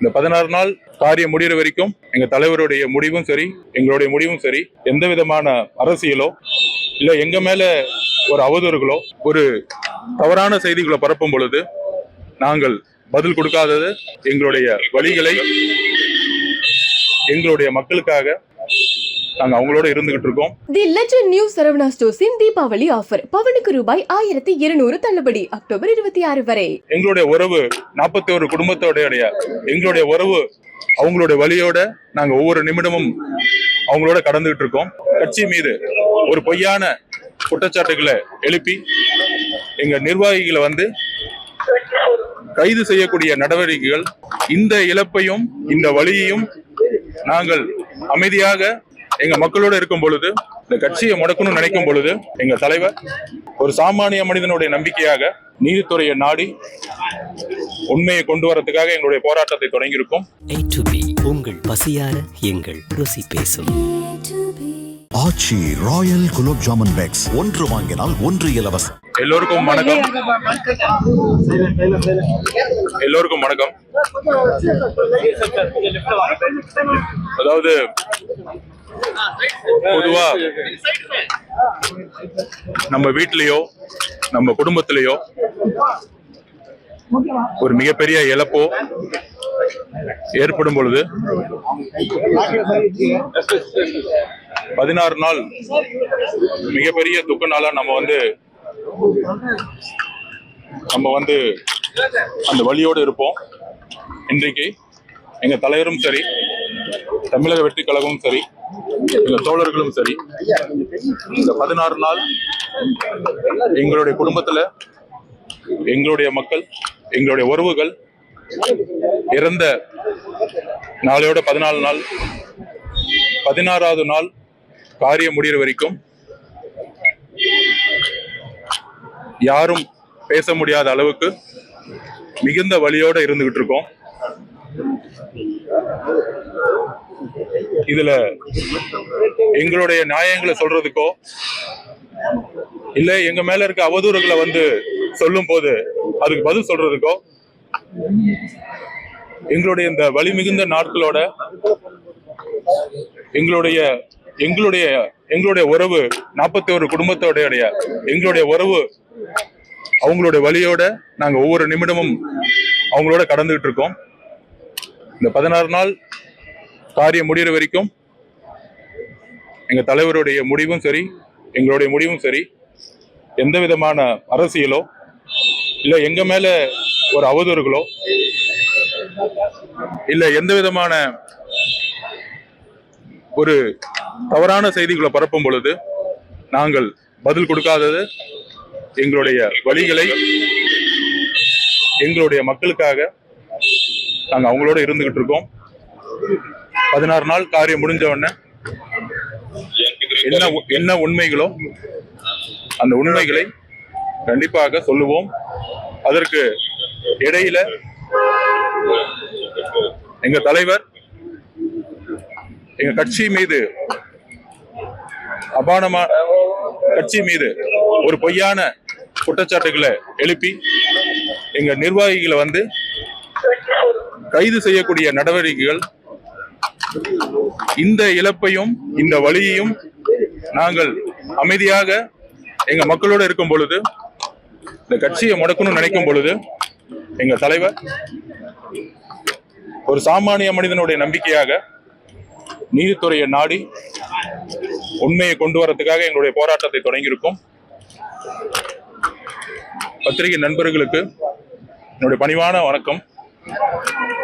இந்த பதினாறு நாள் காரியம் முடிகிற வரைக்கும் எங்க தலைவருடைய முடிவும் சரி எங்களுடைய முடிவும் சரி எந்த விதமான அரசியலோ இல்ல எங்க மேல ஒரு அவதூறுகளோ ஒரு தவறான செய்திகளை பரப்பும் பொழுது நாங்கள் பதில் கொடுக்காதது எங்களுடைய வழிகளை எங்களுடைய மக்களுக்காக நாங்க அவங்களோட இருந்துகிட்டு இருக்கோம். தி லெஜண்ட் நியூ சரவணா ஸ்டோர்ஸின் தீபாவளி ஆஃபர் பவனுக்கு ரூபாய் ஆயிரத்தி இருநூறு தள்ளுபடி அக்டோபர் இருபத்தி ஆறு வரை. எங்களுடைய உறவு நாற்பத்தி ஒரு குடும்பத்தோடைய எங்களுடைய உறவு அவங்களுடைய வழியோட நாங்க ஒவ்வொரு நிமிடமும் அவங்களோட கடந்துகிட்டு இருக்கோம். கட்சி மீது ஒரு பொய்யான குற்றச்சாட்டுகளை எழுப்பி எங்க நிர்வாகிகளை வந்து கைது செய்யக்கூடிய நடவடிக்கைகள் இந்த இழப்பையும் இந்த வழியையும் நாங்கள் அமைதியாக எங்க மக்களோட இருக்கும் பொழுது இந்த கட்சியை முடக்கணும்னு நினைக்கும் பொழுது எங்க தலைவர் ஒரு சாமானிய மனிதனுடைய நம்பிக்கையாக நீதித்துறையை நாடி உண்மையை கொண்டு வரதுக்காக எங்களுடைய போராட்டத்தை தொடங்கியிருக்கோம். உங்கள் பசியார எங்கள் ருசி பேசும். ஆச்சி ராயல் குலோப் ஜாமுன் பேக்ஸ் ஒன்று வாங்கினால் ஒன்று இலவசம். எல்லோருக்கும் வணக்கம். எல்லோருக்கும் வணக்கம். அதாவது பொதுவா நம்ம வீட்லயோ நம்ம குடும்பத்திலேயோ ஒரு மிகப்பெரிய இழப்போ ஏற்படும் பொழுது பதினாறு நாள் மிகப்பெரிய துக்க நாளா நம்ம வந்து நம்ம வந்து அந்த வழியோடு இருப்போம். இன்றைக்கு எங்க தலைவரும் சரி தமிழக வெற்றி கழகமும் சரி எங்க தோழர்களும் சரி இந்த பதினாறு நாள் எங்களுடைய குடும்பத்துல எங்களுடைய மக்கள் எங்களுடைய உறவுகள் இறந்த நாளையோட பதினாலு நாள் பதினாறாவது நாள் காரியம் முடிகிற வரைக்கும் யாரும் பேச முடியாத அளவுக்கு மிகுந்த வழியோட இருந்துகிட்டு இருக்கோம். இதுல எங்களுடைய நியாயங்களை சொல்றதுக்கோ இல்ல எங்க மேல இருக்க அவதூறுகளை வந்து சொல்லும் போது அதுக்கு பதில் சொல்றதுக்கோ எங்களுடைய இந்த வலி மிகுந்த நாட்களோட எங்களுடைய எங்களுடைய எங்களுடைய உறவு நாற்பத்தி ஒரு குடும்பத்தோடைய எங்களுடைய உறவு அவங்களுடைய வழியோட நாங்க ஒவ்வொரு நிமிடமும் அவங்களோட கடந்துகிட்டு இருக்கோம். இந்த பதினாறு நாள் காரியம் முடிகிற வரைக்கும் எங்கள் தலைவருடைய முடிவும் சரி எங்களுடைய முடிவும் சரி. எந்த விதமான அரசியலோ இல்லை எங்கள் மேலே ஒரு அவதூறுகளோ இல்லை எந்த விதமான ஒரு தவறான செய்திகளை பரப்பும் பொழுது நாங்கள் பதில் கொடுக்காதது எங்களுடைய வழிகளை எங்களுடைய மக்களுக்காக நாங்கள் அவங்களோட இருந்துகிட்டு இருக்கோம். பதினாறு நாள் காரியம் முடிஞ்ச உடனே என்ன என்ன உண்மைகளோ அந்த உண்மைகளை கண்டிப்பாக சொல்லுவோம். அதற்கு இடையில எங்க தலைவர் எங்க கட்சி மீது அபானமா கட்சி மீது ஒரு பொய்யான குற்றச்சாட்டுகளை எழுப்பி எங்க நிர்வாகிகளை வந்து கைது செய்யக்கூடிய நடவடிக்கைகள் இந்த இழப்பையும் இந்த வழியையும் நாங்கள் அமைதியாக எங்க மக்களோட இருக்கும் பொழுது இந்த கட்சியை முடக்கணும்னு நினைக்கும் பொழுது எங்க தலைவர் ஒரு சாமானிய மனிதனுடைய நம்பிக்கையாக நீதித்துறையை நாடி உண்மையை கொண்டு வரதுக்காக எங்களுடைய போராட்டத்தை தொடங்கியிருக்கோம். பத்திரிகை நண்பர்களுக்கு என்னுடைய பணிவான வணக்கம்.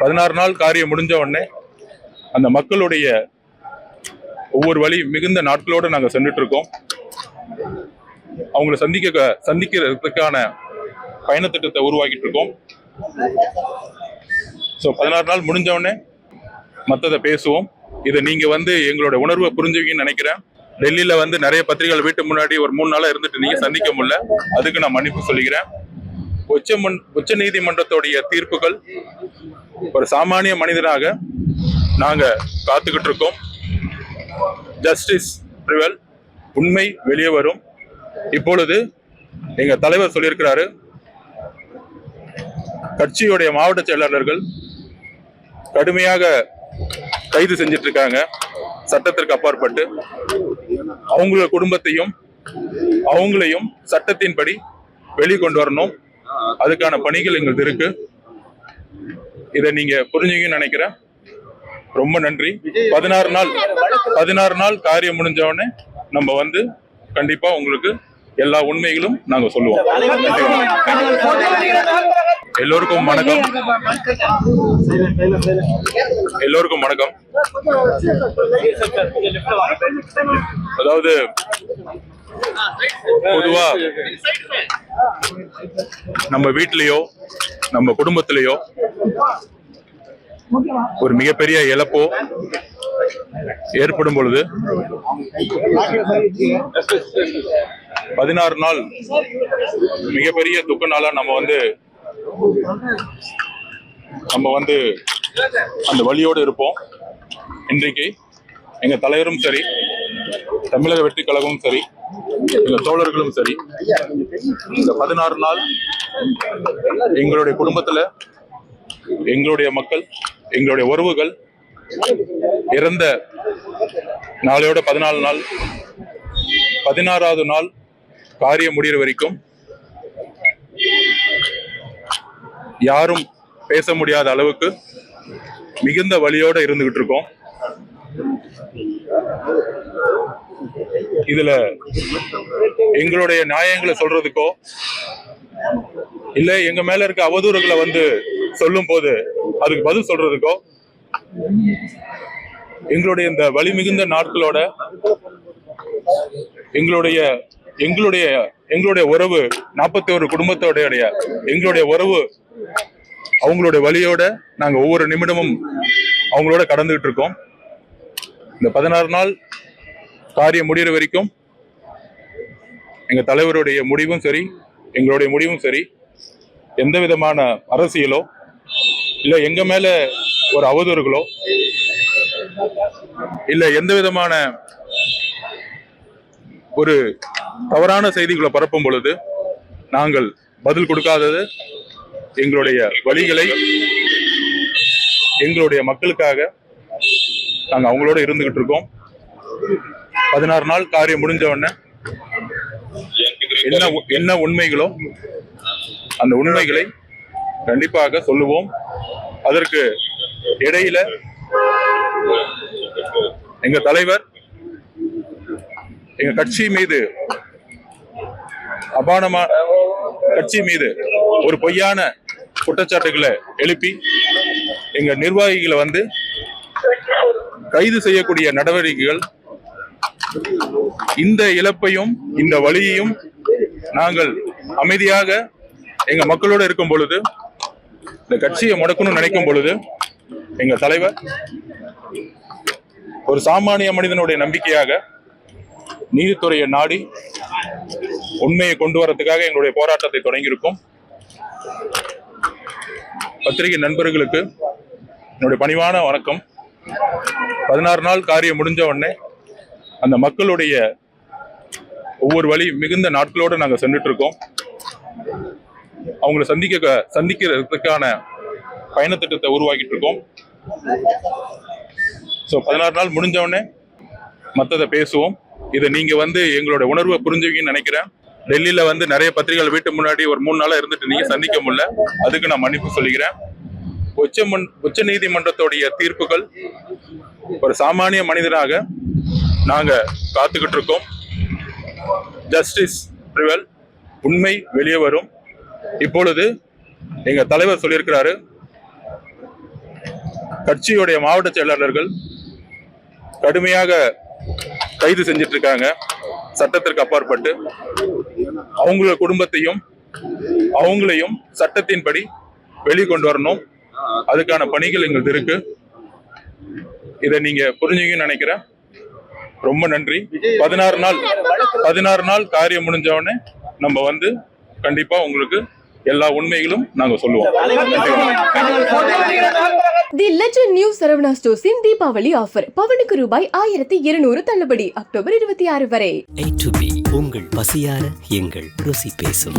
பதினாறு நாள் காரியம் முடிஞ்ச உடனே அந்த மக்களுடைய ஒவ்வொரு வழி மிகுந்த நாட்களோடு நாங்கள் சென்றுட்டு இருக்கோம் அவங்கள சந்திக்க சந்திக்கிறதுக்கான பயணத்திட்டத்தை உருவாக்கிட்டு இருக்கோம் ஸோ பதினாறு நாள் முடிஞ்சவுடனே மற்றதை பேசுவோம். இதை நீங்கள் வந்து எங்களோட உணர்வை புரிஞ்சுவீங்கன்னு நினைக்கிறேன். டெல்லியில் வந்து நிறைய பத்திரிகைகள் வீட்டு முன்னாடி ஒரு மூணு நாளாக இருந்துட்டு நீங்கள் சந்திக்க முடியல. அதுக்கு நான் மன்னிப்பு சொல்லிக்கிறேன். உச்ச உச்ச நீதிமன்றத்துடைய தீர்ப்புகள் ஒரு சாமானிய மனிதனாக நாங்க காத்துக்கிட்டு இருக்கோம் ஜஸ்டிஸ் ட்ரிவல் உண்மை வெளியே வரும். இப்பொழுது எங்க தலைவர் சொல்லியிருக்கிறாரு கட்சியுடைய மாவட்ட செயலாளர்கள் கடுமையாக கைது செஞ்சிட்டு இருக்காங்க சட்டத்திற்கு அப்பாற்பட்டு. அவங்களோட குடும்பத்தையும் அவங்களையும் சட்டத்தின்படி வெளிக்கொண்டு வரணும். அதுக்கான பணிகள் எங்களுக்கு இருக்கு? இதை நீங்க புரிஞ்சுங்கன்னு நினைக்கிறேன். ரொம்ப நன்றி. பதினாறு நாள் பதினாறு நாள் காரியம் முடிஞ்ச உடனே நம்ம வந்து கண்டிப்பா உங்களுக்கு எல்லா உண்மைகளும் நாங்க சொல்லுவோம். எல்லோருக்கும் வணக்கம். எல்லோருக்கும் வணக்கம். அதாவது பொதுவா நம்ம வீட்லயோ நம்ம குடும்பத்திலேயோ ஒரு மிகப்பெரிய இழப்போ ஏற்படும் பொழுது பதினாறு நாள் மிகப்பெரிய துக்க நாளா நம்ம வந்து நம்ம வந்து அந்த வழியோடு இருப்போம். இன்றைக்கு எங்க தலைவரும் சரி தமிழக வெற்றி கழகமும் சரி எங்க தோழர்களும் சரி இந்த பதினாறு நாள் எங்களுடைய குடும்பத்துல எங்களுடைய மக்கள் எங்களுடைய உறவுகள் இறந்த நாளையோட பதினாலு நாள் பதினாறாவது நாள் காரியம் முடிகிற வரைக்கும் யாரும் பேச முடியாத அளவுக்கு மிகுந்த வழியோட இருந்துகிட்டு இருக்கோம். இதுல எங்களுடைய நியாயங்களை சொல்றதுக்கோ இல்ல எங்க மேல இருக்க அவதூறுகளை வந்து சொல்லும் போது அதுக்கு பதில் சொல்றதுக்கோ எங்களுடைய இந்த வலி மிகுந்த நாட்களோட எங்களுடைய எங்களுடைய எங்களுடைய உறவு நாற்பத்தி ஒரு குடும்பத்தோடைய எங்களுடைய உறவு அவங்களுடைய வழியோட நாங்க ஒவ்வொரு நிமிடமும் அவங்களோட கடந்துகிட்டு இருக்கோம். இந்த பதினாறு நாள் காரியம் முடிகிற வரைக்கும் எங்கள் தலைவருடைய முடிவும் சரி எங்களுடைய முடிவும் சரி. எந்த விதமான அரசியலோ இல்லை எங்கள் மேலே ஒரு அவதூறுகளோ இல்லை எந்த விதமான ஒரு தவறான செய்திகளை பரப்பும் பொழுது நாங்கள் பதில் கொடுக்காதது எங்களுடைய வழிகளை எங்களுடைய மக்களுக்காக நாங்கள் அவங்களோட இருந்துகிட்டு இருக்கோம். பதினாறு நாள் காரியம் முடிஞ்ச உடனே என்ன உ- என்ன உண்மைகளோ அந்த உண்மைகளை கண்டிப்பாக சொல்லுவோம். அதற்கு இடையில எங்க தலைவர் எங்க கட்சி மீது அபானமா கட்சி மீது ஒரு பொய்யான குற்றச்சாட்டுகளை எழுப்பி எங்க நிர்வாகிகளை வந்து கைது செய்யக்கூடிய நடவடிக்கைகள் இந்த இழப்பையும் இந்த வழியையும் நாங்கள் அமைதியாக எங்க மக்களோட இருக்கும் பொழுது இந்த கட்சியை முடக்கணும்னு நினைக்கும் பொழுது எங்க தலைவர் ஒரு சாமானிய மனிதனுடைய நம்பிக்கையாக நீதித்துறையை நாடி உண்மையை கொண்டு வரதுக்காக எங்களுடைய போராட்டத்தை தொடங்கியிருக்கோம். பத்திரிகை நண்பர்களுக்கு என்னுடைய பணிவான வணக்கம். பதினாறு நாள் காரியம் முடிஞ்ச உடனே அந்த மக்களுடைய ஒவ்வொரு வழி மிகுந்த நாட்களோடு நாங்கள் சென்றுட்டு இருக்கோம் அவங்களை சந்திக்க சந்திக்கிறதுக்கான பயண திட்டத்தை உருவாக்கிட்டு இருக்கோம் ஸோ பதினாறு நாள் முடிஞ்சவுடனே மற்றதை பேசுவோம். இதை நீங்கள் வந்து எங்களோட உணர்வை புரிஞ்சுவீங்கன்னு நினைக்கிறேன். டெல்லியில் வந்து நிறைய பத்திரிகைகள் வீட்டு முன்னாடி ஒரு மூணு நாளாக இருந்துட்டு நீங்கள் சந்திக்க முடியல. அதுக்கு நான் மன்னிப்பு சொல்லிக்கிறேன். உச்ச உச்ச நீதிமன்றத்துடைய தீர்ப்புகள் ஒரு சாமானிய மனிதனாக நாங்க காத்துக்கிட்டு இருக்கோம் ஜஸ்டிஸ் ட்ரிவல் உண்மை வெளியே வரும். இப்பொழுது எங்க தலைவர் சொல்லியிருக்கிறாரு கட்சியுடைய மாவட்ட செயலாளர்கள் கடுமையாக கைது செஞ்சிட்டு இருக்காங்க சட்டத்திற்கு அப்பாற்பட்டு. அவங்களோட குடும்பத்தையும் அவங்களையும் சட்டத்தின்படி வெளிக்கொண்டு வரணும். அதுக்கான பணிகள் எங்களுக்கு இருக்கு? இதை நீங்க புரிஞ்சுங்கன்னு நினைக்கிறேன். ரொம்ப நன்றி. பதினாறு நாள் பதினாறு நாள் காரியம் முடிஞ்ச உடனே நம்ம வந்து கண்டிப்பா உங்களுக்கு எல்லா உண்மைகளும் நாங்க சொல்லுவோம். தி லெஜண்ட் நியூ சரவணா ஸ்டோர்ஸின் தீபாவளி ஆஃபர் பவனுக்கு ரூபாய் ஆயிரத்தி இருநூறு தள்ளுபடி. அக்டோபர் இருபத்தி ஆறு வரை. A to B உங்கள் பசியார எங்கள் ருசி பேசும்.